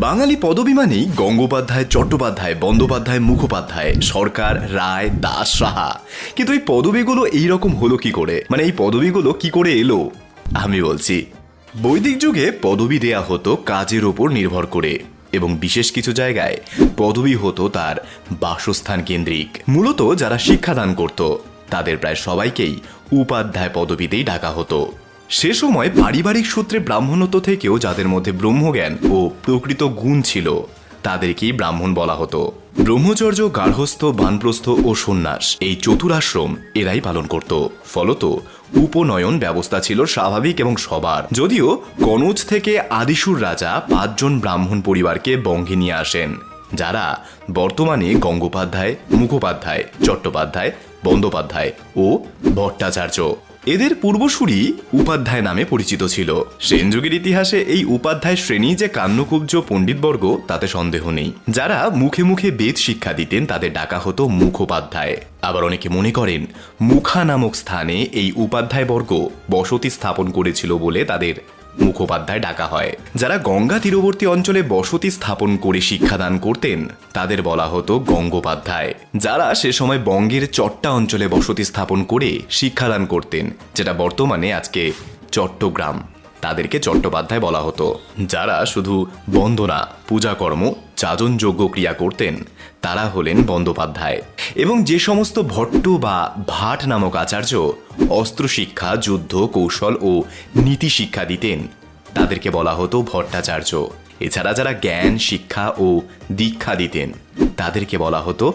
বাঙালি পদবী মানেই গঙ্গোপাধ্যায়, চট্টোপাধ্যায়, বন্দ্যোপাধ্যায়, মুখোপাধ্যায়, সরকার, রায়, দাস, সাহা। কিন্তু এই পদবীগুলো এইরকম হলো কি করে? মানে এই পদবীগুলো কি করে এলো? আমি বলছি, বৈদিক যুগে পদবী দেয়া হতো কাজের ওপর নির্ভর করে এবং বিশেষ কিছু জায়গায় পদবী হতো তার বাসস্থান কেন্দ্রিক। মূলত যারা শিক্ষাদান করত, তাদের প্রায় সবাইকেই উপাধ্যায় পদবীতেই ডাকা হতো। সে সময় পারিবারিক সূত্রে ব্রাহ্মণত্ব থেকেও যাদের মধ্যে ব্রহ্মজ্ঞান ও প্রকৃত গুণ ছিল, তাদেরকেই ব্রাহ্মণ বলা হতো। ব্রহ্মচর্য গার্হস্থ বানপ্রস্থ ও সন্ন্যাস এই চতুরাশ্রম এরাই পালন করত। ফলত উপনয়ন ব্যবস্থা ছিল স্বাভাবিক এবং সবার। যদিও কনৌজ থেকে আদিসুর রাজা পাঁচজন ব্রাহ্মণ পরিবারকে বঙ্গে নিয়ে আসেন, যারা বর্তমানে গঙ্গোপাধ্যায়, মুখোপাধ্যায়, চট্টোপাধ্যায়, বন্দ্যোপাধ্যায় ও ভট্টাচার্য। এদের পূর্বসূরি উপাধ্যায় নামে পরিচিত ছিল। সেন যুগের ইতিহাসে এই উপাধ্যায় শ্রেণি যে কান্নকুব্জ পণ্ডিতবর্গ, তাতে সন্দেহ নেই। যারা মুখে মুখে বেদ শিক্ষা দিতেন, তাদের ডাকা হতো মুখোপাধ্যায়। আবার অনেকে মনে করেন, মুখা নামক স্থানে এই উপাধ্যায় বর্গ বসতি স্থাপন করেছিল বলে তাদের মুখোপাধ্যায় ডাকা হয়। যারা গঙ্গা তীরবর্তী অঞ্চলে বসতি স্থাপন করে শিক্ষাদান করতেন, তাদের বলা হতো গঙ্গোপাধ্যায়। যারা সে সময় বঙ্গের চট্টা অঞ্চলে বসতি স্থাপন করে শিক্ষাদান করতেন, যেটা বর্তমানে আজকে চট্টগ্রাম। তাদেরকে চট্টোপাধ্যায় বলা হতো। যারা শুধু বন্দনা পূজাকর্ম যাজনযোগ্য ক্রিয়া করতেন তারা হলেন বন্দ্যোপাধ্যায়। এবং যে সমস্ত ভট্ট বা ভাট নামক আচার্য অস্ত্রশিক্ষা, যুদ্ধ, কৌশল ও নীতি শিক্ষা দিতেন, তাদেরকে বলা হতো ভট্টাচার্য। এছাড়া যারা জ্ঞান, শিক্ষা ও দীক্ষা দিতেন, তাদেরকে বলা হতো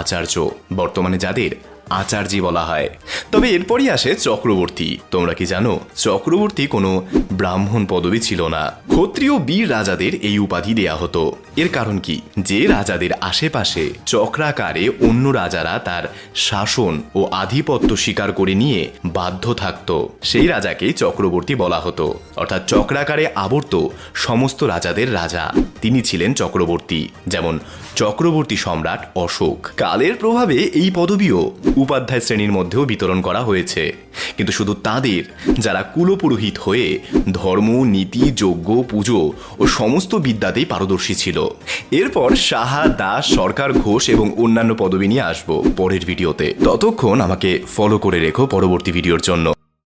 আচার্য। বর্তমানে যাদের আচার্যি বলা হয়। তবে এরপরই আসে চক্রবর্তী। তোমরা কি জানো, চক্রবর্তী কোনো ব্রাহ্মণ পদবী ছিল না। ক্ষত্রিয় বীর রাজাদের এই উপাধি দেয়া হতো। এর কারণ কি? যে রাজাদের আশেপাশে চক্রাকারে অন্য রাজারা তার শাসন ও আধিপত্য স্বীকার করে নিয়ে বাধ্য থাকত। সেই রাজাকেই চক্রবর্তী বলা হতো। অর্থাৎ চক্রাকারে আবর্ত সমস্ত রাজাদের রাজা। তিনি ছিলেন চক্রবর্তী। যেমন চক্রবর্তী সম্রাট অশোক। কালের প্রভাবে এই পদবিও উপাধ্যায় শ্রেণির মধ্যেও বিতরণ করা হয়েছে। কিন্তু শুধু তাদের, যারা কুলপুরোহিত হয়ে ধর্ম, নীতি, যজ্ঞ, পুজো ও সমস্ত বিদ্যাতেই পারদর্শী ছিল। এরপর সাহা, দাস, সরকার, ঘোষ এবং অন্যান্য পদবী নিয়ে আসব পরের ভিডিওতে। ততক্ষণ আমাকে ফলো করে রেখো পরবর্তী ভিডিওর জন্য।